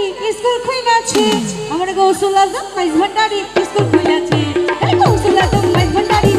ভণ্ডারি school খুই আছে আমার গৌসুল আজম, মাইজ ভণ্ডারি স্কুল খুই আছে গৌসুল আজম, মাইজ ভণ্ডারি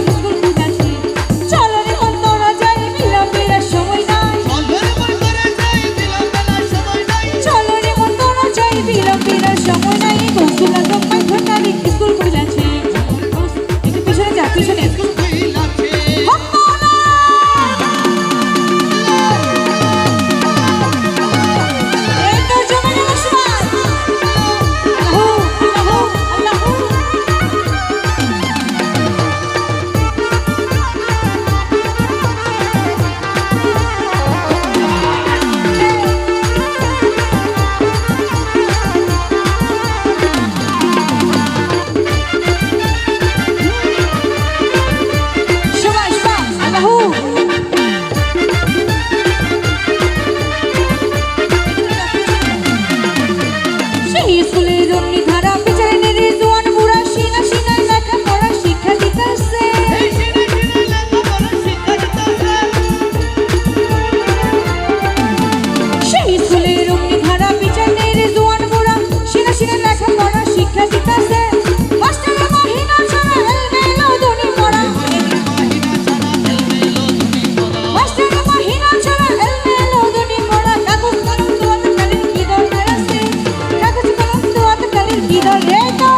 ছিল রে তো।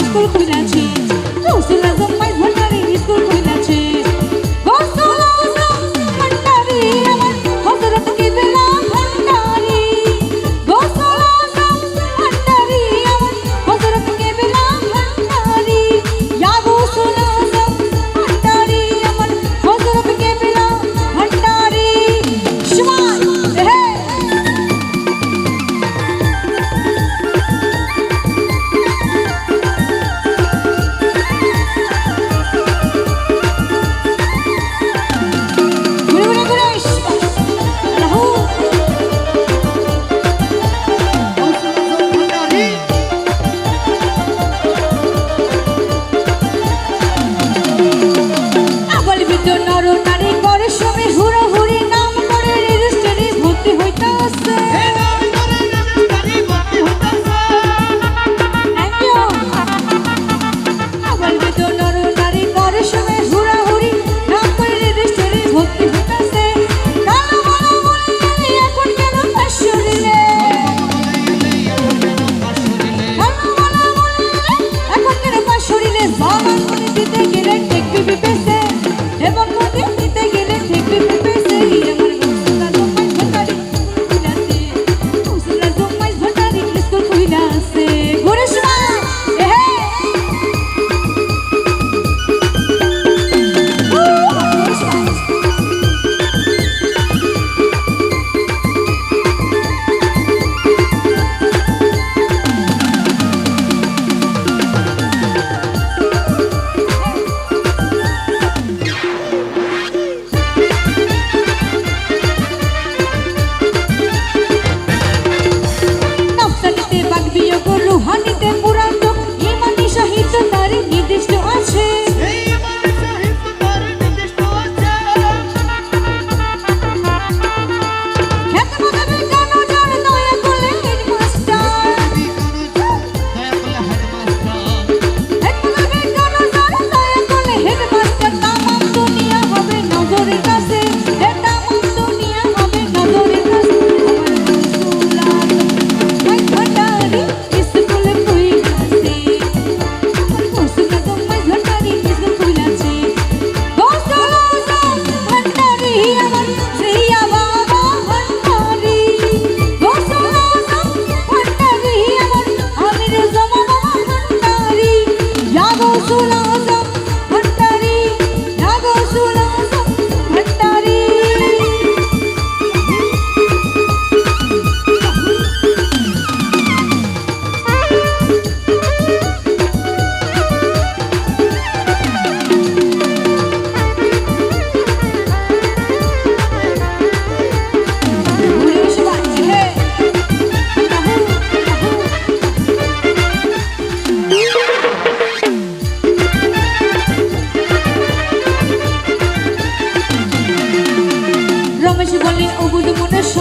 স্কুল খুলে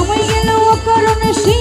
সময় গেল অকারণে সেই